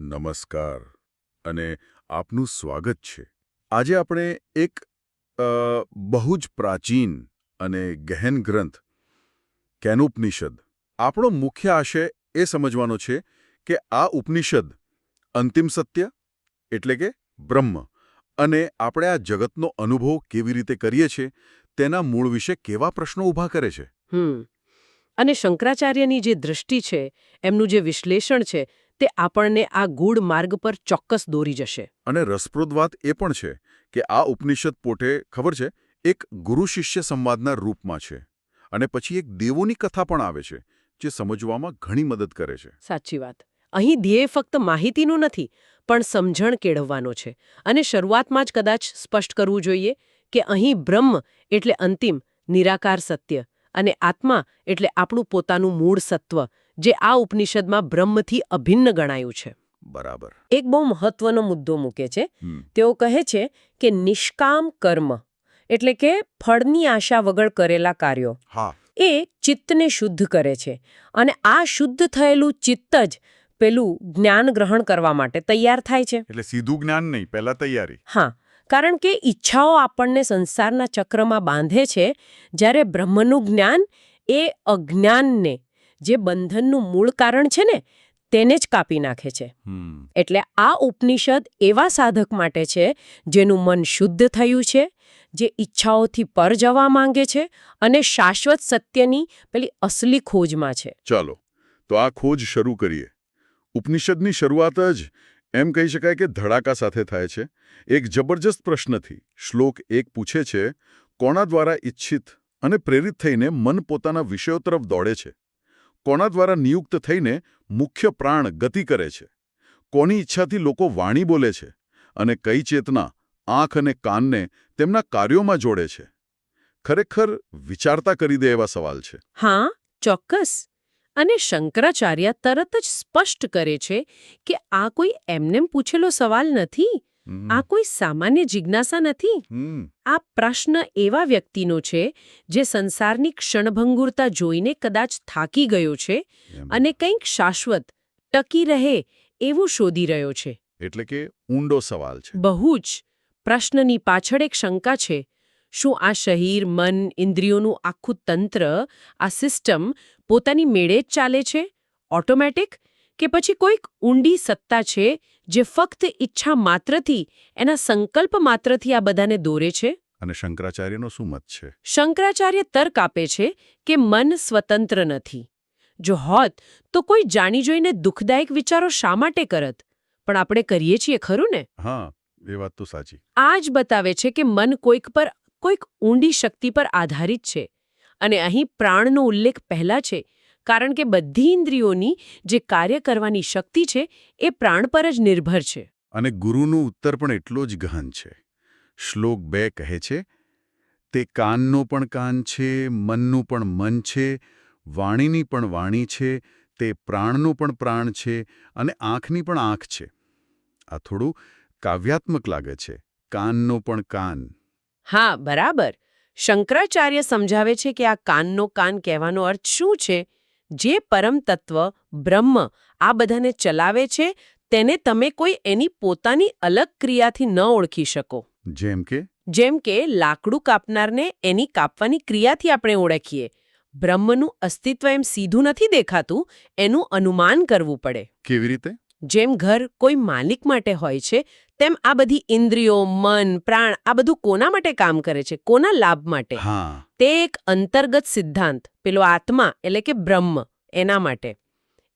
નમસ્કાર. અને આપનું સ્વાગત છે. આજે આપણે એક બહુ જ પ્રાચીન અને ગહેન ગ્રંથ, કેનોપનિષદ. આપણો મુખ્ય આશય એ સમજવાનો છે કે આ ઉપનિષદ અંતિમ સત્ય, એટલે કે બ્રહ્મ, અને આપણે આ જગતનો અનુભવ કેવી રીતે કરીએ છીએ, તેના મૂળ વિશે કેવા પ્રશ્નો ઊભા કરે છે? અને શંકરાચાર્યની જે દૃષ્ટિ છે, એમનું જે વિશ્લેષણ છે તે આપણને આ ગૂઢ માર્ગ પર ચોક્કસ દોરી જશે. અને રસપ્રદ વાત એ પણ છે કે આ ઉપનિષદ પોતે ખબર છે એક ગુરુ શિષ્ય સંવાદના રૂપમાં છે અને પછી એક દેવોની કથા પણ આવે છે જે સમજવામાં ઘણી મદદ કરે છે. સાચી વાત. અહીં ધ્યેય ફક્ત માહિતીનું નથી પણ સમજણ કેળવવાનો છે. અને શરૂઆતમાં જ કદાચ સ્પષ્ટ કરવું જોઈએ કે અહીં બ્રહ્મ એટલે અંતિમ નિરાકાર સત્ય અને આત્મા એટલે આપણું પોતાનું મૂળ સત્વ જે આ ઉપનિષદમાં બ્રહ્મથી અભિન્ન ગણાયું છે. બરાબર. એક બહુ મહત્વનો મુદ્દો મૂકે છે. તેઓ કહે છે કે નિષ્કામ કર્મ એટલે કે ફળની આશા વગર કરેલા કાર્યો એ ચિત્તને શુદ્ધ કરે છે અને આ શુદ્ધ થયેલું ચિત્ત જ પેલું જ્ઞાન ગ્રહણ કરવા માટે તૈયાર થાય છે. એટલે સીધું જ્ઞાન નહીં પહેલા તૈયારી. હા કારણ કે ઈચ્છાઓ આપણને સંસારના ચક્રમાં બાંધે છે. જ્યારે બ્રહ્મનું જ્ઞાન એ અજ્ઞાનને જે બંધનનું મૂળ કારણ છે ને તેને જ કાપી નાખે છે. એટલે આ ઉપનિષદ એવા સાધક માટે છે જેનું મન શુદ્ધ થયું છે જે ઈચ્છાઓથી પર જવા માંગે છે અને શાશ્વત સત્યની પેલી અસલી ખોજમાં છે. ચાલો તો આ ખોજ શરૂ કરીએ. ઉપનિષદની શરૂઆત જ એમ કહી શકાય કે ધડાકા સાથે થાય છે. એક જબરજસ્ત પ્રશ્નથી શ્લોક એક પૂછે છે કોણા દ્વારા ઈચ્છિત અને પ્રેરિત થઈને મન પોતાના વિષયો તરફ દોડે છે? કોના દ્વારા નિયુક્ત થઈને મુખ્ય પ્રાણ ગતિ કરે છે? કોની ઈચ્છાથી લોકો વાણી બોલે છે? અને કઈ ચેતના આંખ અને કાનને તેમના કાર્યોમાં જોડે છે? ખરેખર વિચારતા કરી દે એવા સવાલ છે. હા, ચોક્કસ. અને શંકરાચાર્ય તરત જ સ્પષ્ટ કરે છે કે આ કોઈ એમનેમ પૂછેલો સવાલ નથી? આ કોઈ સામાન્ય જિજ્ઞાસા નથી? આ પ્રશ્ન એવા વ્યક્તિનો છે જે સંસારની ક્ષણભંગુરતા જોઈને કદાચ થાકી ગયો છે અને કંઈક શાશ્વત ટકી રહે એવું શોધી રહ્યો છે. એટલે કે ઊંડો સવાલ છે. બહુ જ. પ્રશ્નની પાછળ એક શંકા છે. શું આ શરીર મન ઇન્દ્રિયોનું આખું તંત્ર આ સિસ્ટમ પોતાની મેળે જ ચાલે છે? ઓટોમેટિક? કે પછી કોઈક ઊંડી સત્તા છે જે ફક્ત ઈચ્છા માત્રથી એના સંકલ્પ માત્રથી આ બધાને દોરે છે? અને શંકરાચાર્યનો શું મત છે? શંકરાચાર્ય તર્ક આપે છે કે મન સ્વતંત્ર નથી. જો હોત તો કોઈ જાણી જોઈને દુઃખદાયક વિચારો શા માટે કરત? પણ આપણે કરીએ છીએ ખરું ને? હા એ વાત તો સાચી. આ જ બતાવે છે કે મન કોઈક પર કોઈક ઊંડી શક્તિ પર આધારિત છે. અને અહીં પ્રાણનો ઉલ્લેખ પહેલા છે કારણ કે બધી ઇન્દ્રિયોની જે કાર્ય કરવાની શક્તિ છે એ પ્રાણ પર જ નિર્ભર છે. અને ગુરુનું ઉત્તર પણ એટલો જ ગહન છે. શ્લોક બે કહે છે તે કાનનો પણ કાન છે મનનું પણ મન છે વાણીની પણ વાણી છે તે પ્રાણનું પણ પ્રાણ છે અને આંખની પણ આંખ છે. આ થોડું કાવ્યાત્મક લાગે છે. કાનનો પણ કાન. હા બરાબર. શંકરાચાર્ય સમજાવે છે કે આ કાનનો કાન કહેવાનો અર્થ શું છે? જે પરમ તત્વ બ્રહ્મ આ બધાને ચલાવે છે તેને તમે કોઈ એની પોતાની અલગ ક્રિયાથી ન ઓળખી શકો. જેમ કે? જેમ કે લાકડું કાપનારને એની કાપવાની ક્રિયાથી આપણે ઓળખીએ. બ્રહ્મનું અસ્તિત્વ એમ સીધું નથી દેખાતું એનું અનુમાન કરવું પડે. કેવી રીતે? જેમ ઘર કોઈ માલિક માટે હોય છે તેમ આ બધી ઇન્દ્રિયો મન પ્રાણ આ બધું કોના માટે કામ કરે છે? કોના લાભ માટે? તે એક અંતર્ગત સિદ્ધાંત પેલો આત્મા એટલે કે બ્રહ્મ એના માટે.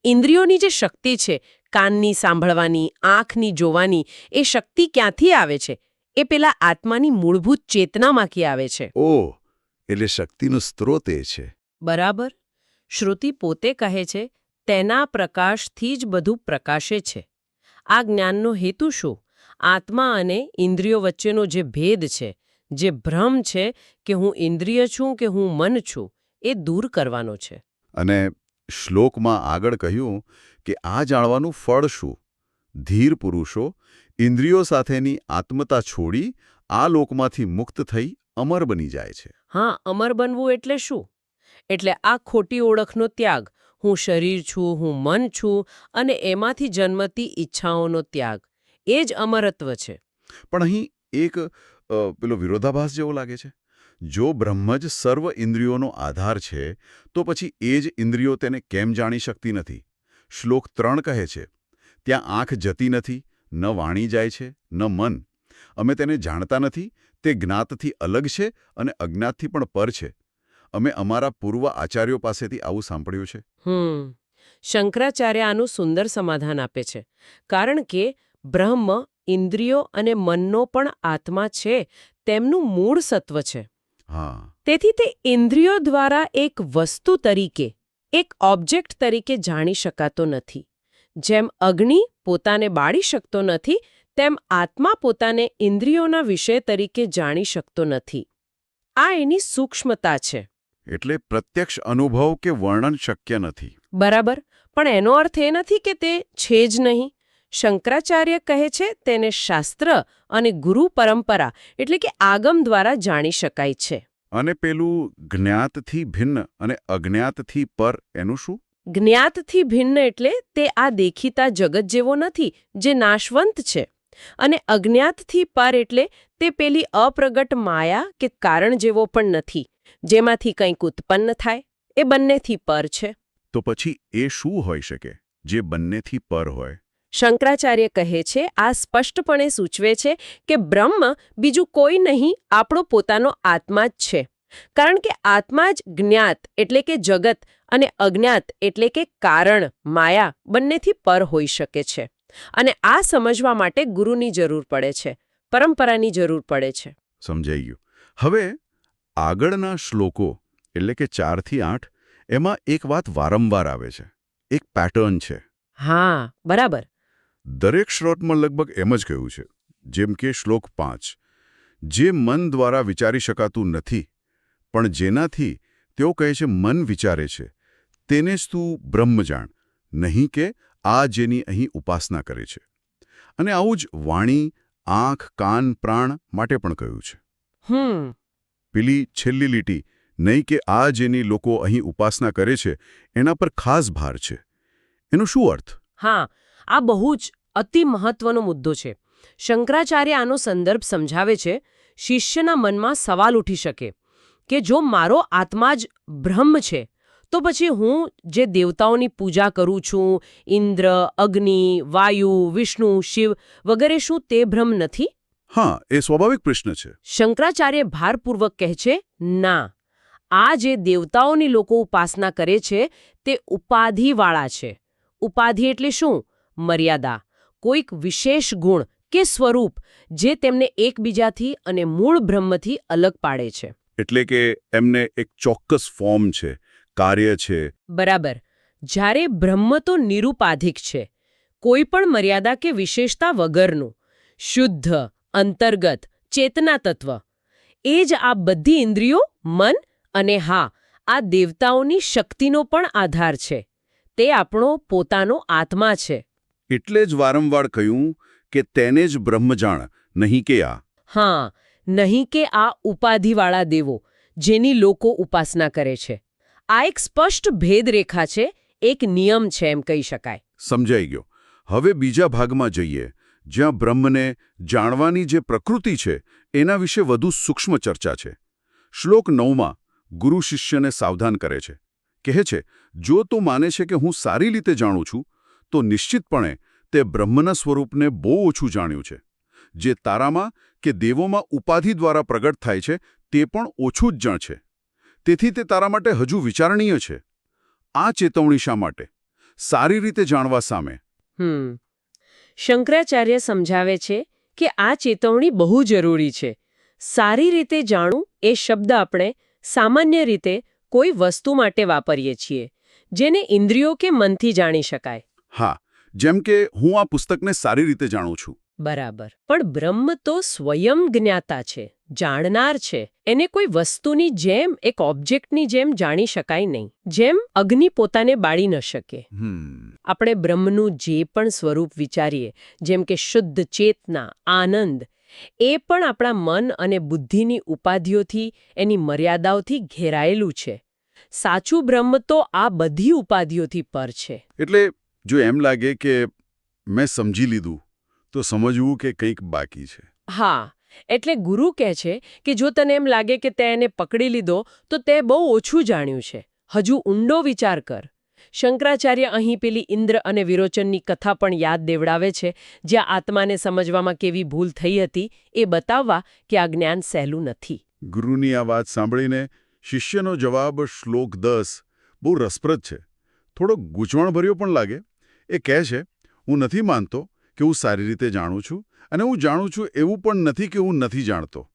ઇન્દ્રિયોની જે શક્તિ છે કાનની સાંભળવાની આંખની જોવાની એ શક્તિ ક્યાંથી આવે છે? એ પેલા આત્માની મૂળભૂત ચેતનામાંથી આવે છે. ઓહ એટલે શક્તિનો સ્ત્રોત એ છે. બરાબર. શ્રુતિ પોતે કહે છે તેના પ્રકાશથી જ બધું પ્રકાશે છે. આ જ્ઞાનનો હેતુ શું? આત્મા અને ઇન્દ્રિયો વચ્ચેનો જે ભેદ છે જે ભ્રમ છે કે હું ઇન્દ્રિય છું કે હું મન છું એ દૂર કરવાનો છે. અને શ્લોકમાં આગળ કહ્યું કે આ જાણવાનું ફળ શું? ધીર પુરુષો ઇન્દ્રિયો સાથેની આત્મતા છોડી આ લોકમાંથી મુક્ત થઈ અમર બની જાય છે. હા અમર બનવું એટલે શું? એટલે આ ખોટી ઓળખનો ત્યાગ હું શરીર છું, હું મન છું અને એમાંથી જન્મતી ઈચ્છાઓનો ત્યાગ. એ જ અમરત્વ છે. પણ અહીં એક પેલો વિરોધાભાસ જેવો લાગે છે. જો બ્રહ્મ જ સર્વ ઇન્દ્રિયોનો આધાર છે, તો પછી એ જ ઇન્દ્રિયો તેને કેમ જાણી શકતી નથી? શ્લોક ત્રણ કહે છે, ત્યાં આંખ જતી નથી, ન વાણી જાય છે, ન મન. અમે તેને જાણતા નથી, તે જ્ઞાતથી અલગ છે અને અજ્ઞાતથી પણ પર છે. અમે અમારા પૂર્વ આચાર્યો પાસેથી આવું સાંભળ્યું છે. હમ. શંકરાચાર્ય આનું સુંદર સમાધાન આપે છે. કારણ કે બ્રહ્મ ઇન્દ્રિયો અને મનનો પણ આત્મા છે તેમનું મૂળ સત્વ છે. હા. તેથી તે ઇન્દ્રિયો દ્વારા એક વસ્તુ તરીકે એક ઓબ્જેક્ટ તરીકે જાણી શકાતો નથી. જેમ અગ્નિ પોતાને બાળી શકતો નથી તેમ આત્મા પોતાને ઇન્દ્રિયોના વિષય તરીકે જાણી શકતો નથી. આ એની સૂક્ષ્મતા છે. એટલે પ્રત્યક્ષ અનુભવ કે વર્ણન શક્ય નથી. બરાબર. પણ એનો અર્થ એ નથી કે તે છે જ નહીં. શંકરાચાર્ય કહે છે તેને શાસ્ત્ર અને ગુરુ પરંપરા એટલે કે આગમ દ્વારા જાણી શકાય છે. અને પેલું જ્ઞાતથી ભિન્ન અને અજ્ઞાતથી પર એનું શું? જ્ઞાતથી ભિન્ન એટલે તે આ દેખીતા જગત જેવો નથી જે નાશવંત છે. અને અજ્ઞાતથી પર એટલે તે પેલી અપ્રગટ માયા કે કારણ જેવો પણ નથી. જેમાંથી કંઈક ઉત્પન્ન થાય એ બંનેથી પર છે. તો પછી એ શું હોઈ શકે? જે બંનેથી પર હોય? શંકરાચાર્ય કહે છે આ સ્પષ્ટપણે સૂચવે છે કે બ્રહ્મ બીજું કોઈ નહીં આપણો પોતાનો આત્મા જ છે. કારણ કે આત્મા જ જ્ઞાત એટલે કે જગત અને અજ્ઞાત એટલે કે કારણ માયા બંનેથી પર હોઈ શકે છે. અને આ સમજવા માટે ગુરુની જરૂર પડે છે પરંપરાની જરૂર પડે છે. સમજાઈ ગયું. હવે આગળના શ્લોકો એટલે કે ચારથી આઠ એમાં એક વાત વારંવાર આવે છે. એક પેટર્ન છે. હા બરાબર. દરેક શ્રોતમાં લગભગ એમ જ કહ્યું છે. જેમ કે શ્લોક પાંચ જે મન દ્વારા વિચારી શકાતું નથી પણ જેનાથી તેઓ કહે છે મન વિચારે છે તેને જ તું બ્રહ્મ જાણ નહીં કે આ જેની અહીં ઉપાસના કરે છે. અને આવું જ વાણી આંખ કાન પ્રાણ માટે પણ કહ્યું છે. હમ પેલી છેલ્લી લીટી, નહીં કે આ જેની લોકો અહીં ઉપાસના કરે છે, એના પર ખાસ ભાર છે. એનો શું અર્થ? હા, આ બહુ જ અતિ મહત્વનો મુદ્દો છે. શંકરાચાર્ય આનો સંદર્ભ સમજાવે છે, શિષ્યના મનમાં સવાલ ઉઠી શકે કે જો મારો આત્મા જ બ્રહ્મ છે, તો પછી હું જે દેવતાઓની પૂજા કરું છું, ઇન્દ્ર, અગ્નિ, વાયુ, વિષ્ણુ, શિવ વગેરે શું તે ભ્રમ નથી? હા એ સ્વાભાવિક પ્રશ્ન છે. શંકરાચાર્ય ભારપૂર્વક કહે છે ના આ જે દેવતાઓની લોકો ઉપાસના કરે છે તે ઉપાધિવાળા છે. ઉપાધિ એટલે શું? મર્યાદા કોઈક વિશેષ ગુણ કે સ્વરૂપ જે તેમને એકબીજાથી અને મૂળ બ્રહ્મથી અલગ પાડે છે. એટલે કે એમને એક ચોક્કસ ફોર્મ છે કાર્ય છે. બરાબર. જ્યારે બ્રહ્મ તો નિરુપાધિક છે કોઈ પણ મર્યાદા કે વિશેષતા વગરનું શુદ્ધ અંતર્ગત ચેતના તત્વ. એ જ આ બધી ઇન્દ્રિયો મન અને હા આ દેવતાઓની શક્તિનો પણ આધાર છે. તે આપણો પોતાનો આત્મા છે. એટલે જ વારંવાર કહ્યું કે તેને જ બ્રહ્મ જાણ નહીં કે આ. હા નહીં કે આ ઉપાધિવાળા દેવો જેની લોકો ઉપાસના કરે છે. આ એક સ્પષ્ટ ભેદરેખા છે એક નિયમ છે એમ કહી શકાય. સમજાઈ ગયો. હવે બીજા ભાગમાં જઈએ. જ્યાં બ્રહ્મને જાણવાની જે પ્રકૃતિ છે, એના વિશે વધુ સૂક્ષ્મ ચર્ચા છે. શ્લોક નવમાં ગુરુ શિષ્યને સાવધાન કરે છે. કહે છે, જો તું માને છે કે હું સારી રીતે જાણું છું, તો નિશ્ચિતપણે તે બ્રહ્મના સ્વરૂપને બહુ ઓછું જાણ્યું છે. જે તારામાં કે દેવોમાં ઉપાધિ દ્વારા પ્રગટ થાય છે, તે પણ ઓછું જ જણ છે. તેથી તે તારા માટે હજુ વિચારણીય છે. આ ચેતવણી શા માટે? સારી રીતે જાણવા સામે. શંકરાચાર્ય સમજાવે છે કે આ ચેતવણી બહુ જરૂરી છે. સારી રીતે જાણવું એ શબ્દ આપણે સામાન્ય રીતે કોઈ વસ્તુ માટે વાપરીએ છીએ, જેને ઇન્દ્રિયો કે મનથી જાણી શકાય. હા, જેમ કે હું આ પુસ્તકને સારી રીતે જાણું છું. બરાબર. પણ બ્રહ્મ તો સ્વયં જ્ઞાતા છે જાણનાર છે. એને કોઈ વસ્તુની જેમ એક ઓબ્જેક્ટની જેમ જાણી શકાય નહીં. જેમ અગ્નિ પોતાને બાળી ન શકે. આપણે બ્રહ્મનું જે પણ સ્વરૂપ વિચારીએ જેમ કે શુદ્ધ ચેતના આનંદ એ પણ આપણા મન અને બુદ્ધિની ઉપાધિઓથી એની મર્યાદાઓથી ઘેરાયેલું છે. સાચું બ્રહ્મ તો આ બધી ઉપાધિઓથી પર છે. એટલે જો એમ લાગે કે મેં સમજી લીધું તો સમજવું કે કંઈક બાકી છે. હા એટલે ગુરુ કહે છે કે જો તને એમ લાગે કે તે એને પકડી લીધો તો તે બહુ ઓછું જાણ્યું છે. હજુ ઊંડો વિચાર કર. શંકરાચાર્ય અહીં પેલી ઇન્દ્ર અને વિરોચનની કથા પણ યાદ દેવડાવે છે. જ્યાં આત્માને સમજવામાં કેવી ભૂલ થઈ હતી એ બતાવવા કે આ જ્ઞાન સહેલું નથી. ગુરુની આ વાત સાંભળીને શિષ્યનો જવાબ શ્લોક દસ બહુ રસપ્રદ છે. થોડો ગૂંચવણભર્યો પણ લાગે. એ કહે છે હું નથી માનતો કે હું સારી રીતે જાણું છું અને હું જાણું છું એવું પણ નથી કે હું નથી જાણતો.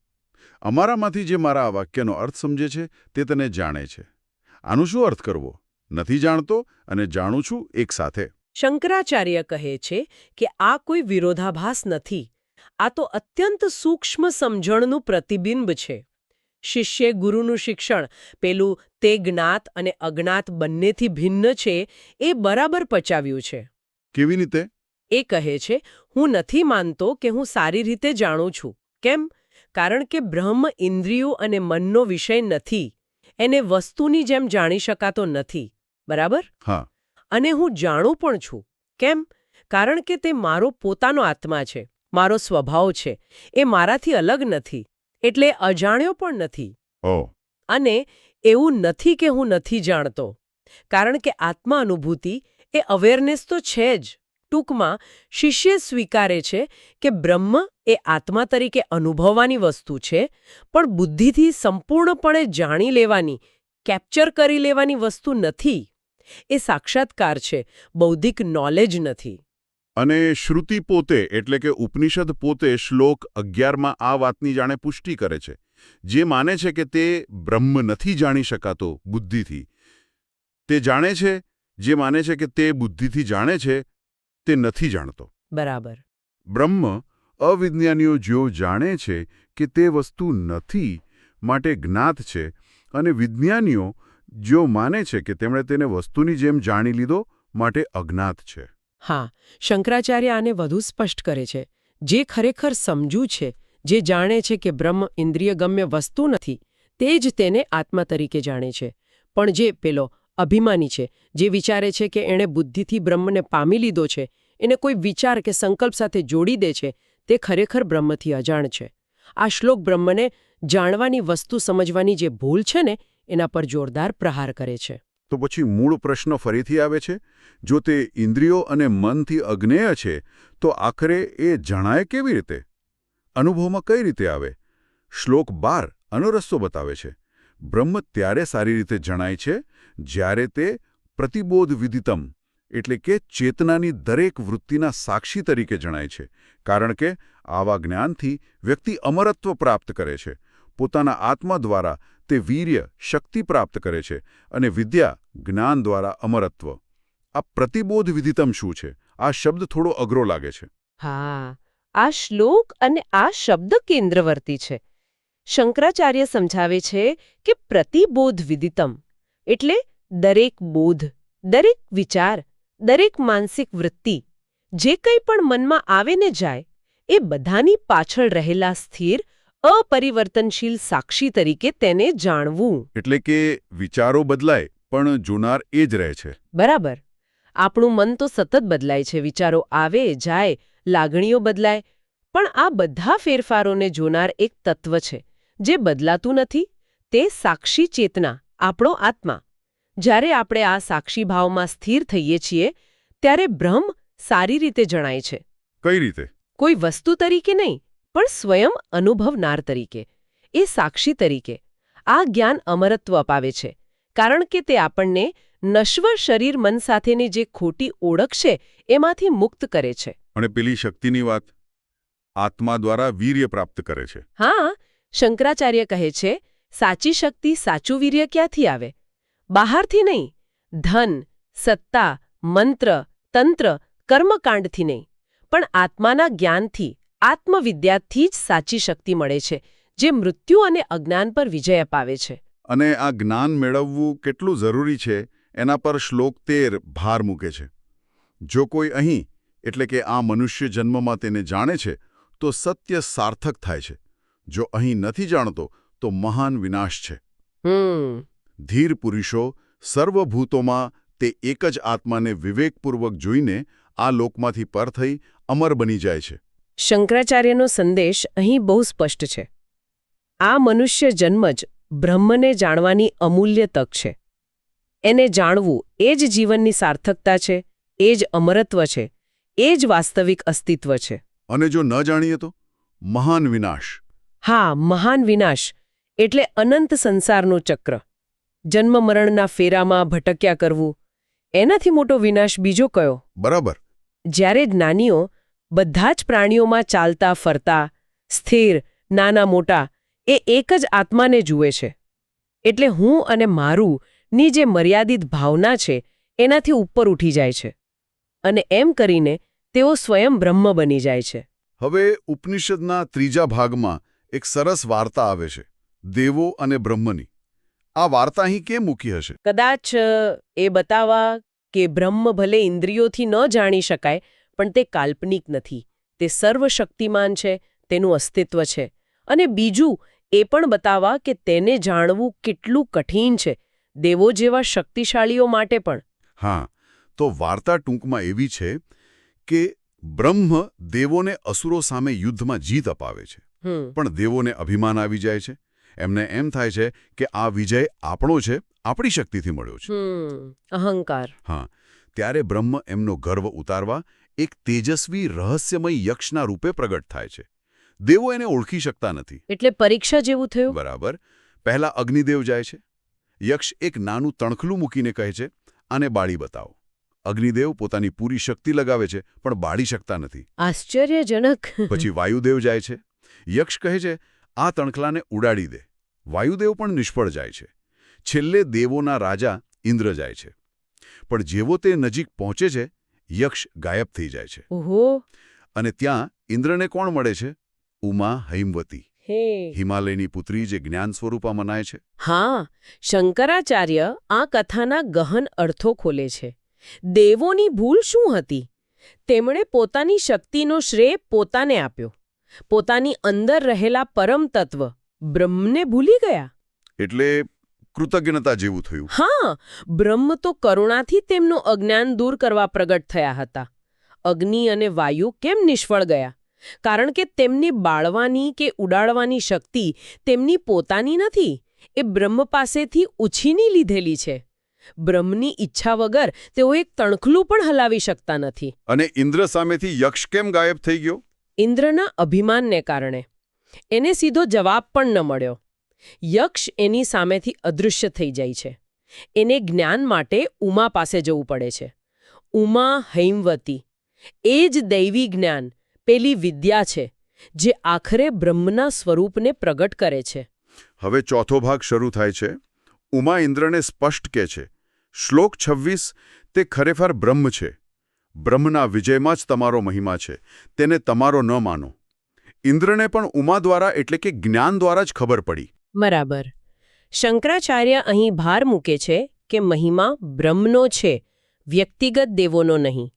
અમારામાંથી જે મારા આ વાક્યનો અર્થ સમજે છે તે તને જાણે છે. આનું શું અર્થ કરવો? નથી જાણતો અને જાણું છું એક સાથે. શંકરાચાર્ય કહે છે કે આ કોઈ વિરોધાભાસ નથી. આ તો અત્યંત સૂક્ષ્મ સમજણનું પ્રતિબિંબ છે. શિષ્યે ગુરુનું શિક્ષણ પેલું તે જ્ઞાત અને અજ્ઞાત બંનેથી ભિન્ન છે એ બરાબર પચાવ્યું છે. કેવી રીતે? એ કહે છે હું નથી માનતો કે હું સારી રીતે જાણું છું. કેમ? કારણ કે બ્રહ્મ ઇન્દ્રિયો અને મનનો વિષય નથી. એને વસ્તુની જેમ જાણી શકાતો નથી. બરાબર? હા. અને હું જાણું પણ છું. કેમ? કારણ કે તે મારો પોતાનો આત્મા છે મારો સ્વભાવ છે. એ મારાથી અલગ નથી એટલે અજાણ્યો પણ નથી. અને એવું નથી કે હું નથી જાણતો. કારણ કે આત્મા અનુભૂતિ એ અવેરનેસ તો છે જ. ટૂંકમાં શિષ્ય સ્વીકારે છે કે બ્રહ્મ એ આત્મા તરીકે અનુભવવાની વસ્તુ છે, પણ બુદ્ધિથી સંપૂર્ણપણે જાણી લેવાની, કેપ્ચર કરી લેવાની વસ્તુ નથી. એ સાક્ષાત્કાર છે, બૌદ્ધિક નોલેજ નથી. અને શ્રુતિ પોતે, એટલે કે ઉપનિષદ પોતે શ્લોક અગિયારમાં આ વાતની જાણે પુષ્ટિ કરે છે. જે માને છે કે તે બ્રહ્મ નથી જાણી શકાતો બુદ્ધિથી. તે જાણે છે, જે માને છે કે તે બુદ્ધિથી જાણે છે તે નથી જાણતો. બરાબર. બ્રહ્મ અવિજ્ઞાનીઓ જો જાણે છે કે તે વસ્તુ નથી માટે જ્ઞાત છે અને વિજ્ઞાનીઓ જો માને છે કે તેમણે તેને વસ્તુની જેમ જાણી લીધો માટે અજ્ઞાત છે. હા શંકરાચાર્ય આને વધુ સ્પષ્ટ કરે છે. જે ખરેખર સમજુ છે જે જાણે છે કે બ્રહ્મ ઇન્દ્રિયગમ્ય વસ્તુ નથી તે જ તેને આત્મા તરીકે જાણે છે. પણ જે પેલો અભિમાની છે જે વિચારે છે કે એણે બુદ્ધિથી બ્રહ્મને પામી લીધો છે એને કોઈ વિચાર કે સંકલ્પ સાથે જોડી દે છે, તે ખરેખર બ્રહ્મથી અજાણ છે. આ શ્લોક બ્રહ્મને જાણવાની વસ્તુ સમજવાની જે ભૂલ છે ને, એના પર જોરદાર પ્રહાર કરે છે. તો પછી મૂળ પ્રશ્ન ફરીથી આવે છે? જો તે ઇન્દ્રિયો અને મનથી અજ્ઞેય છે, તો આખરે એ જણાય કેવી રીતે? અનુભવમાં કઈ રીતે આવે? શ્લોક બાર આનો રસ્તો બતાવે છે. બ્રહ્મ ત્યારે સારી રીતે જણાય છે, જ્યારે તે પ્રતિબોધ વિદિતમ એટલે કે ચેતનાની દરેક વૃત્તિના સાક્ષી તરીકે જણાય છે, કારણ કે આવા જ્ઞાનથી વ્યક્તિ અમરત્વ પ્રાપ્ત કરે છે. પોતાના આત્મા દ્વારા તે વીર્ય, શક્તિ પ્રાપ્ત કરે છે અને વિદ્યા, જ્ઞાન દ્વારા અમરત્વ. આ પ્રતિબોધ વિધિતમ શું છે? આ શબ્દ થોડો અઘરો લાગે છે. હા, આ શ્લોક અને આ શબ્દ કેન્દ્રવર્તી છે. શંકરાચાર્ય સમજાવે છે કે પ્રતિબોધ વિદિતમ એટલે દરેક બોધ, દરેક વિચાર દરેક માનસિક વૃત્તિ જે કંઈ પણ મનમાં આવે ને જાય એ બધાની પાછળ રહેલા સ્થિર અપરિવર્તનશીલ સાક્ષી તરીકે તેને જાણવું. એટલે કે વિચારો બદલાય પણ જોનાર એ જ રહે છે. બરાબર. આપણું મન તો સતત બદલાય છે વિચારો આવે જાય લાગણીઓ બદલાય પણ આ બધા ફેરફારોને જોનાર એક તત્વ છે જે બદલાતું નથી તે સાક્ષી ચેતના આપણો આત્મા. જ્યારે આપણે આ સાક્ષી ભાવમાં સ્થિર થઈએ છીએ ત્યારે બ્રહ્મ સારી રીતે જણાય છે. કઈ રીતે? કોઈ વસ્તુ તરીકે નહીં પણ સ્વયં અનુભવનાર તરીકે. એ સાક્ષી તરીકે. આ જ્ઞાન અમરત્વ અપાવે છે. કારણ કે તે આપણને નશ્વર શરીર મન સાથેની જે ખોટી ઓળખ છે એમાંથી મુક્ત કરે છે. અને પેલી શક્તિની વાત આત્મા દ્વારા વીર્ય પ્રાપ્ત કરે છે. હા શંકરાચાર્ય કહે છે સાચી શક્તિ સાચું વીર્ય ક્યાંથી આવે? બહારથી નહીં ધન સત્તા મંત્ર તંત્ર કર્મકાંડથી નહીં પણ આત્માના જ્ઞાનથી આત્મવિદ્યાથી જ સાચી શક્તિ મળે છે જે મૃત્યુ અને અજ્ઞાન પર વિજય અપાવે છે. અને આ જ્ઞાન મેળવવું કેટલું જરૂરી છે એના પર શ્લોક તેર ભાર મૂકે છે. જો કોઈ અહીં એટલે કે આ મનુષ્ય જન્મમાં તેને જાણે છે તો સત્ય સાર્થક થાય છે. જો અહીં નથી જાણતો તો મહાન વિનાશ છે. હમ. ધીર પુરુષો સર્વભૂતોમાં તે એક જ આત્માને વિવેકપૂર્વક જોઈને આ લોકમાંથી પર થઈ અમર બની જાય છે. શંકરાચાર્યનો સંદેશ અહીં બહુ સ્પષ્ટ છે. આ મનુષ્ય જન્મ જ બ્રહ્મને જાણવાની અમૂલ્ય તક છે. એને જાણવું એ જ જીવનની સાર્થકતા છે એ જ અમરત્વ છે એ જ વાસ્તવિક અસ્તિત્વ છે. અને જો ન જાણીએ તો? મહાન વિનાશ. હા મહાન વિનાશ એટલે અનંત સંસારનું ચક્ર. જન્મ મરણના ફેરામાં ભટક્યા કરવું. એનાથી મોટો વિનાશ બીજો કયો? બરાબર. જ્યારે જ્ઞાનીઓ બધા જ પ્રાણીઓમાં ચાલતા ફરતા સ્થિર નાના મોટા એ એક જ આત્માને જુએ છે. એટલે હું અને મારું ની જે મર્યાદિત ભાવના છે એનાથી ઉપર ઉઠી જાય છે. અને એમ કરીને તેઓ સ્વયં બ્રહ્મ બની જાય છે. હવે ઉપનિષદના ત્રીજા ભાગમાં એક સરસ વાર્તા આવે છે. દેવો અને બ્રહ્મની. આ વાર્તા અહીં કેમ મૂકી હશે? કદાચ એ બતાવવા કે બ્રહ્મ ભલે ઇન્દ્રિયોથી ન જાણી શકાય પણ તે કાલ્પનિક નથી. તે સર્વશક્તિમાન છે તેનું અસ્તિત્વ છે. અને બીજું એ પણ બતાવવા કે તેને જાણવું કેટલું કઠિન છે દેવો જેવા શક્તિશાળીઓ માટે પણ. હા તો વાર્તા ટૂંકમાં એવી છે કે બ્રહ્મ દેવોને અસુરો સામે યુદ્ધમાં જીત અપાવે છે. પણ દેવોને અભિમાન આવી જાય છે. એમને એમ થાય છે કે આ વિજય આપણો છે આપણી શક્તિથી મળ્યો છે. અહંકાર. હા ત્યારે બ્રહ્મ એમનો ગર્વ ઉતારવા એક તેજસ્વી રહસ્યમય યક્ષના રૂપે પ્રગટ થાય છે. દેવો એને ઓળખી શકતા નથી. એટલે પરીક્ષા જેવું થયું? બરાબર. પહેલા અગ્નિદેવ જાય છે. યક્ષ એક નાનું તણખલું મૂકીને કહે છે આને બાળી બતાવો. અગ્નિદેવ પોતાની પૂરી શક્તિ લગાવે છે પણ બાળી શકતા નથી. આશ્ચર્યજનક. પછી વાયુદેવ જાય છે. યક્ષ કહે છે આ તણખલાને ઉડાડી દે. વાયુદેવ પણ નિષ્ફળ જાય છે. છેલ્લે દેવોના રાજા ઇન્દ્ર જાય છે. પણ જેવો તે નજીક પહોંચે છે યક્ષ ગાયબ થઈ જાય છે. ઓહો! અને ત્યાં ઇન્દ્રને કોણ મળે છે? ઉમા હૈમવતી. હિમાલયની પુત્રી જે જ્ઞાન સ્વરૂપા મનાય છે. હા શંકરાચાર્ય આ કથાના ગહન અર્થો ખોલે છે. દેવોની ભૂલ શું હતી? તેમણે પોતાની શક્તિનો શ્રેય પોતાને આપ્યો. પોતાની અંદર રહેલા પરમ તત્વ બ્રહ્મને ભૂલી ગયા? એટલે કૃતજ્ઞતા જેવું થયું. હા બ્રહ્મ તો કરુણાથી તેમનું અજ્ઞાન દૂર કરવા પ્રગટ થયા હતા. અગ્નિ અને વાયુ કેમ નિષ્ફળ ગયા? કારણ કે તેમની બાળવાની કે ઉડાડવાની શક્તિ તેમની પોતાની નથી એ બ્રહ્મ પાસેથી ઉછીની લીધેલી છે. બ્રહ્મની ઈચ્છા વગર તેઓ એક તણખલું પણ હલાવી શકતા નથી. અને ઇન્દ્ર સામેથી યક્ષ કેમ ગાયબ થઈ ગયો? ઇન્દ્રના અભિમાનને કારણે. એને સીધો જવાબ પણ ન મળ્યો. યક્ષ એની સામેથી અદૃશ્ય થઈ જાય છે. એને જ્ઞાન માટે ઉમા પાસે જવું પડે છે. ઉમા હૈમવતી. એ જ દૈવી જ્ઞાન, પેલી વિદ્યા છે, જે આખરે બ્રહ્મના સ્વરૂપને પ્રગટ કરે છે. હવે ચોથો ભાગ શરૂ થાય છે. ઉમા ઇન્દ્રને સ્પષ્ટ કહે છે, શ્લોક છવ્વીસ, તે ખરેખર બ્રહ્મ છે. બ્રહ્મના વિજયમાં જ તમારો મહિમા છે. તેને તમારો ન માનો. ઇન્દ્રને પણ ઉમા દ્વારા એટલે કે જ્ઞાન દ્વારા જ ખબર પડી. બરાબર. શંકરાચાર્ય અહીં ભાર મૂકે છે કે મહિમા બ્રહ્મનો છે વ્યક્તિગત દેવોનો નહીં.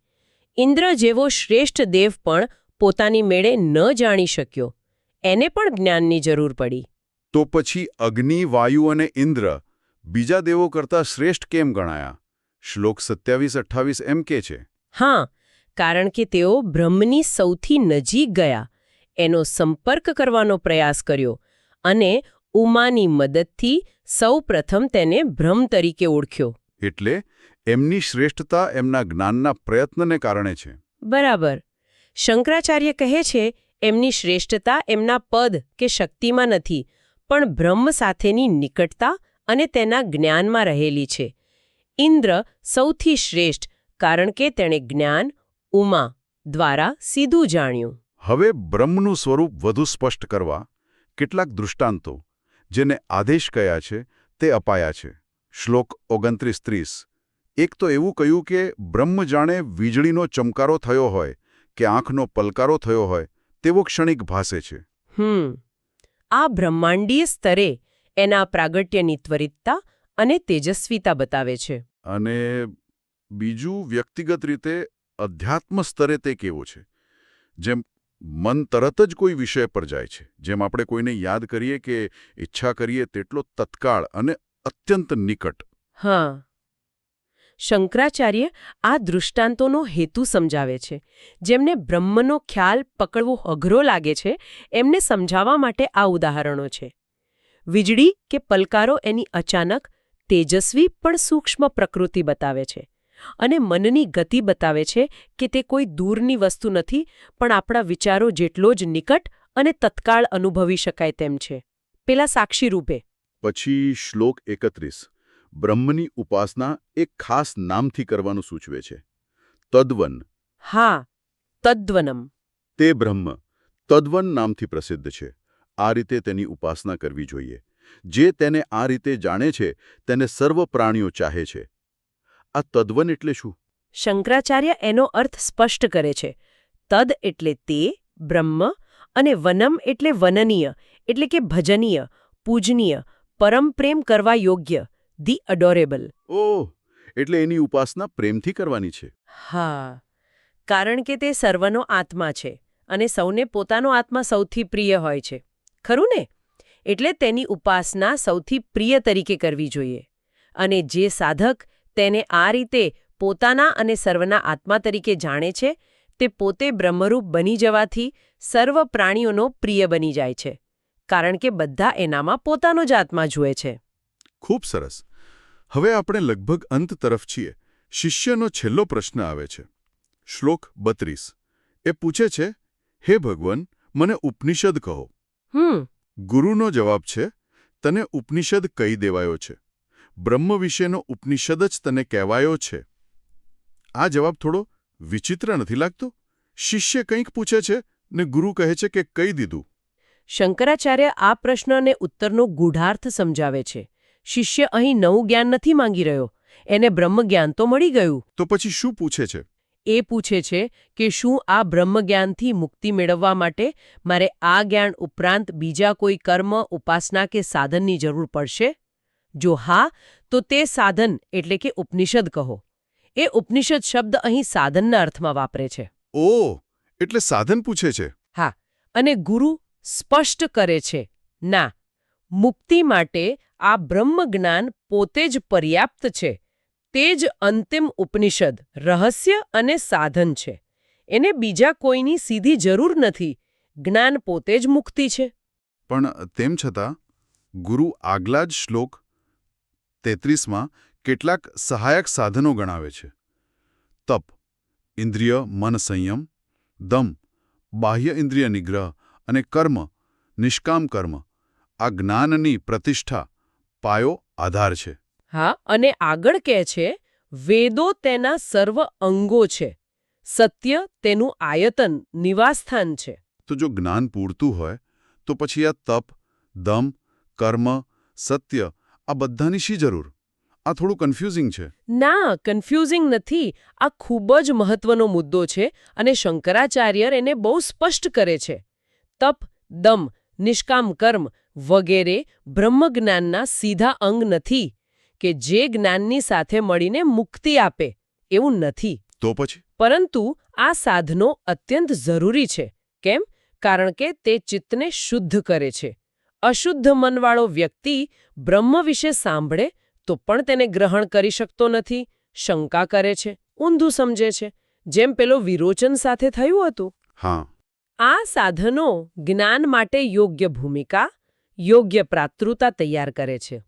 ઇન્દ્ર જેવો શ્રેષ્ઠ દેવ પણ પોતાની મેળે ન જાણી શક્યો. એને પણ જ્ઞાનની જરૂર પડી. તો પછી અગ્નિ વાયુ અને ઇન્દ્ર બીજા દેવો કરતાં શ્રેષ્ઠ કેમ ગણાયા? શ્લોક સત્યાવીસ અઠ્ઠાવીસ એમ કે છે. હા કારણ કે તેઓ બ્રહ્મની સૌથી નજીક ગયા. એનો સંપર્ક કરવાનો પ્રયાસ કર્યો અને ઉમાની મદદથી સૌપ્રથમ તેને ભ્રમ તરીકે ઓળખ્યો. એટલે એમની શ્રેષ્ઠતા એમના જ્ઞાનના પ્રયત્નને કારણે છે. બરાબર. શંકરાચાર્ય કહે છે એમની શ્રેષ્ઠતા એમના પદ કે શક્તિમાં નથી પણ બ્રહ્મ સાથેની નિકટતા અને તેના જ્ઞાનમાં રહેલી છે. ઇન્દ્ર સૌથી શ્રેષ્ઠ કારણ કે તેણે જ્ઞાન ઉમા દ્વારા સીધું જાણ્યું. હવે બ્રહ્મનું સ્વરૂપ વધુ સ્પષ્ટ કરવા કેટલાક દૃષ્ટાંતો જેને આદેશ કયા છે તે અપાયા છે. શ્લોક ઓગણત્રીસ ત્રીસ. એક તો એવું કહ્યું કે બ્રહ્મ જાણે વીજળીનો ચમકારો થયો હોય કે આંખનો પલકારો થયો હોય તેવો ક્ષણિક ભાસે છે. હમ. આ બ્રહ્માંડીય સ્તરે એના પ્રાગટ્યની ત્વરિતતા અને તેજસ્વીતા બતાવે છે. અને બીજું વ્યક્તિગત રીતે અધ્યાત્મ સ્તરે તે કેવો છે? જેમ મન તરત જ કોઈ વિષય પર જાય છે. જેમ આપણે કોઈને યાદ કરીએ કે ઈચ્છા કરીએ તેટલો તત્કાળ અને અત્યંત નિકટ. હા. શંકરાચાર્ય આ દૃષ્ટાંતોનો હેતુ સમજાવે છે. જેમને બ્રહ્મનો ખ્યાલ પકડવો અઘરો લાગે છે, એમને સમજાવવા માટે આ ઉદાહરણો છે. વીજળી કે પલકારો એની અચાનક તેજસ્વી પણ સૂક્ષ્મ પ્રકૃતિ બતાવે છે. અને મનની ગતિ બતાવે છે કે તે કોઈ દૂરની વસ્તુ નથી પણ આપણા વિચારો જેટલો જ નિકટ અને તત્કાળ અનુભવી શકાય તેમ છે. પેલા સાક્ષી રૂપે. પછી શ્લોક એકત્રીસ. બ્રહ્મની ઉપાસના એક ખાસ નામથી કરવાનું સૂચવે છે. તદ્વન. હા તદ્વનમ. તે બ્રહ્મ તદ્વન નામથી પ્રસિદ્ધ છે. આ રીતે તેની ઉપાસના કરવી જોઈએ. જે તેને આ રીતે જાણે છે તેને સર્વ પ્રાણીઓ ચાહે છે. આ તદ્વન એટલે શું? શંકરાચાર્ય એનો અર્થ સ્પષ્ટ કરે છે. તદ એટલે તે બ્રહ્મ અને વનમ એટલે વનનીય એટલે કે ભજનીય પૂજનીય પરમ પ્રેમ કરવા યોગ્ય ધી અડોરેબલ. ઓહ એટલે એની ઉપાસના પ્રેમથી કરવાની છે. હા કારણ કે તે સર્વનો આત્મા છે અને સૌને પોતાનો આત્મા સૌથી પ્રિય હોય છે. ખરું ને? એટલે તેની ઉપાસના સૌથી પ્રિય તરીકે કરવી જોઈએ. અને જે સાધક તેને આ રીતે પોતાના અને સર્વના આત્મા તરીકે જાણે છે તે પોતે બ્રહ્મરૂપ બની જવાથી સર્વ પ્રાણીઓનો પ્રિય બની જાય છે કારણ કે બધા એનામાં પોતાનો જ આત્મા જુએ છે. ખૂબ સરસ. હવે આપણે લગભગ અંત તરફ છીએ. શિષ્યનો છેલ્લો પ્રશ્ન આવે છે. શ્લોક બત્રીસ. એ પૂછે છે હે ભગવાન મને ઉપનિષદ કહો. હમ. ગુરુનો જવાબ છે તને ઉપનિષદ કહી દેવાયો છે. બ્રહ્મ વિશેનો ઉપનિષદ જ તને કહેવાયો છે. આ જવાબ થોડો વિચિત્ર નથી લાગતો? શિષ્ય કંઈક પૂછે છે ને ગુરુ કહે છે કે કહી દીધું. શંકરાચાર્ય આ પ્રશ્નને ઉત્તરનો ગૂઢાર્થ સમજાવે છે. શિષ્ય અહીં નવું જ્ઞાન નથી માંગી રહ્યો. એને બ્રહ્મ જ્ઞાન તો મળી ગયું. તો પછી શું પૂછે છે? એ પૂછે છે કે શું આ બ્રહ્મ જ્ઞાનથી મુક્તિ મેળવવા માટે મારે આ જ્ઞાન ઉપરાંત બીજા કોઈ કર્મ ઉપાસના કે સાધનની જરૂર પડશે? જો હા તો તે સાધન એટલે કે ઉપનિષદ કહો. એ ઉપનિષદ શબ્દ અહીં સાધનના અર્થમાં વાપરે છે. ઓ એટલે સાધન પૂછે છે. હા અને ગુરુ સ્પષ્ટ કરે છે ના મુક્તિ માટે આ બ્રહ્મ જ્ઞાન પોતે જ પર્યાપ્ત છે. તે જ અંતિમ ઉપનિષદ રહસ્ય અને સાધન છે. એને બીજા કોઈની સીધી જરૂર નથી. જ્ઞાન પોતે જ મુક્તિ છે. પણ તેમ છતાં ગુરુ આગલા જ શ્લોક તેત્રીસમાં કેટલાક સહાયક સાધનો ગણાવે છે. તપ ઇન્દ્રિય મન સંયમ દમ બાહ્ય ઇન્દ્રિય નિગ્રહ અને કર્મ નિષ્કામ કર્મ. આ જ્ઞાનની પ્રતિષ્ઠા પાયો આધાર છે. હા અને આગળ કહે છે વેદો તેના સર્વ અંગો છે. સત્ય તેનું આયતન નિવાસસ્થાન છે. તો જો જ્ઞાન પૂરતું હોય તો પછી આ તપ દમ કર્મ સત્ય આ બધાની શી જરૂર? આ થોડું કન્ફ્યુઝિંગ છે. ના કન્ફ્યુઝિંગ નથી. આ ખૂબ જ મહત્વનો મુદ્દો છે અને શંકરાચાર્ય એને બહુ સ્પષ્ટ કરે છે. તપ દમ નિષ્કામ કર્મ વગેરે બ્રહ્મજ્ઞાનના સીધા અંગ નથી કે જે જ્ઞાનની સાથે મળીને મુક્તિ આપે એવું નથી. તો પછી? પરંતુ આ સાધનો અત્યંત જરૂરી છે. કેમ? કારણ કે તે ચિત્તને શુદ્ધ કરે છે. અશુદ્ધ મનવાળો વ્યક્તિ બ્રહ્મ વિશે સાંભળે તો પણ તેને ગ્રહણ કરી શકતો નથી શંકા કરે છે ઊંધું સમજે છે જેમ પેલો વિરોચન સાથે થયું હતું. હા. આ સાધનો જ્ઞાન માટે યોગ્ય ભૂમિકા યોગ્ય પ્રાતૃતા તૈયાર કરે છે.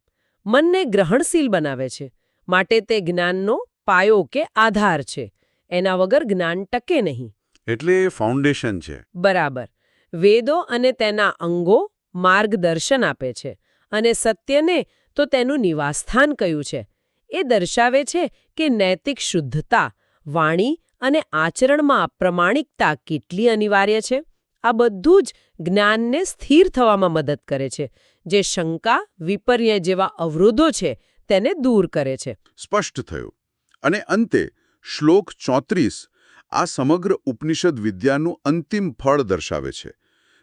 મનને ગ્રહણશીલ બનાવે છે. માટે તે જ્ઞાનનો પાયો કે આધાર છે. એના વગર જ્ઞાન ટકે નહીં. એટલે ફાઉન્ડેશન છે. બરાબર. વેદો અને તેના અંગો માર્ગદર્શન આપે છે અને સત્યને તો તેનું નિવાસસ્થાન કયું છે. એ દર્શાવે છે કે નૈતિક શુદ્ધતા, વાણી અને આચરણમાં પ્રમાણિકતા કેટલી અનિવાર્ય છે? આ બધું જ જ્ઞાનને સ્થિર થવામાં મદદ કરે છે, જે શંકા વિપર્ય જેવા અવરોધો છે તેને દૂર કરે છે. સ્પષ્ટ થયું. અને અંતે, શ્લોક ચોત્રીસ આ સમગ્ર ઉપનિષદ વિદ્યાનું અંતિમ ફળ દર્શાવે છે.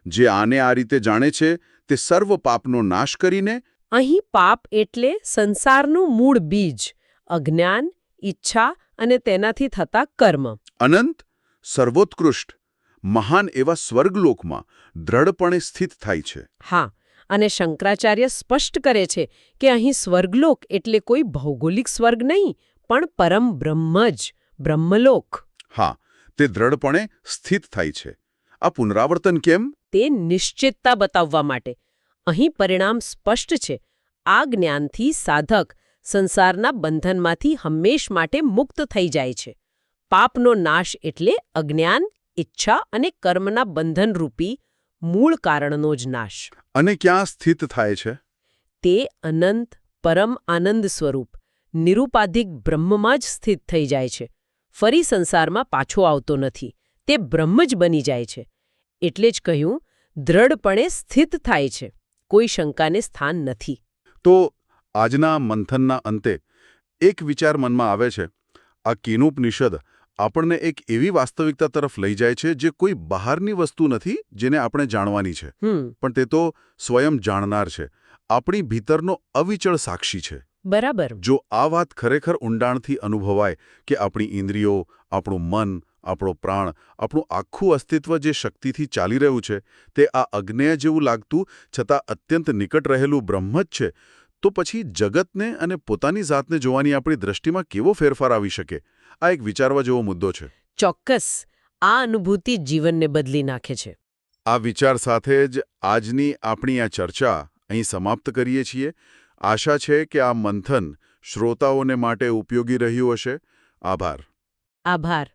જે આને આ રીતે જાણે છે તે સર્વ પાપનો નાશ કરીને અહીં પાપ એટલે સંસારનું મૂળ બીજ અજ્ઞાન ઈચ્છા અને તેનાથી થતા કર્મ. અનંત સર્વોત્કૃષ્ટ મહાન એવા સ્વર્ગલોકમાં દ્રઢપણે સ્થિત થાય છે. હા અને શંકરાચાર્ય સ્પષ્ટ કરે છે કે અહીં સ્વર્ગલોક એટલે કોઈ ભૌગોલિક સ્વર્ગ નહીં પણ પરમ બ્રહ્મ જ બ્રહ્મલોક. હા તે દ્રઢપણે સ્થિત થાય છે. આ પુનરાવર્તન કેમ? તે નિશ્ચિતતા બતાવવા માટે. અહીં પરિણામ સ્પષ્ટ છે. આ જ્ઞાનથી સાધક સંસારના બંધનમાંથી હંમેશ માટે મુક્ત થઈ જાય છે. પાપનો નાશ એટલે અજ્ઞાન ઈચ્છા અને કર્મના બંધનરૂપી મૂળ કારણનો જ નાશ. અને ક્યાં સ્થિત થાય છે? તે અનંત પરમ આનંદ સ્વરૂપ નિરૂપાધિક બ્રહ્મમાં જ સ્થિત થઈ જાય છે. ફરી સંસારમાં પાછો આવતો નથી. તે બ્રહ્મ જ બની જાય છે. એટલે જ કહ્યું દ્રઢપણે સ્થિત થાય છે. કોઈ શંકાને સ્થાન નથી. તો આજના મંથનના અંતે એક વિચાર મનમાં આવે છે. આ કેનોપનિષદ આપણને એક એવી વાસ્તવિકતા તરફ લઈ જાય છે જે કોઈ બહારની વસ્તુ નથી જેને આપણે જાણવાની છે. પણ તે તો સ્વયં જાણનાર છે. આપણી ભીતરનો અવિચળ સાક્ષી છે. બરાબર. જો આ વાત ખરેખર ઊંડાણથી અનુભવાય કે આપણી ઇન્દ્રિયો આપણું મન આપણો પ્રાણ આપણું આખું અસ્તિત્વ જે શક્તિથી ચાલી રહ્યું છે તે આ અજ્ઞેય જેવું લાગતું છતાં અત્યંત નિકટ રહેલું બ્રહ્મ જ છે તો પછી જગતને અને પોતાની જાતને જોવાની આપણી દ્રષ્ટિમાં કેવો ફેરફાર આવી શકે? આ એક વિચારવા જેવો મુદ્દો છે. ચોક્કસ. આ અનુભૂતિ જીવનને બદલી નાખે છે. આ વિચાર સાથે જ આજની આપણી આ ચર્ચા અહીં સમાપ્ત કરીએ છીએ. આશા છે કે આ મંથન શ્રોતાઓને માટે ઉપયોગી રહ્યું હશે. આભાર. આભાર.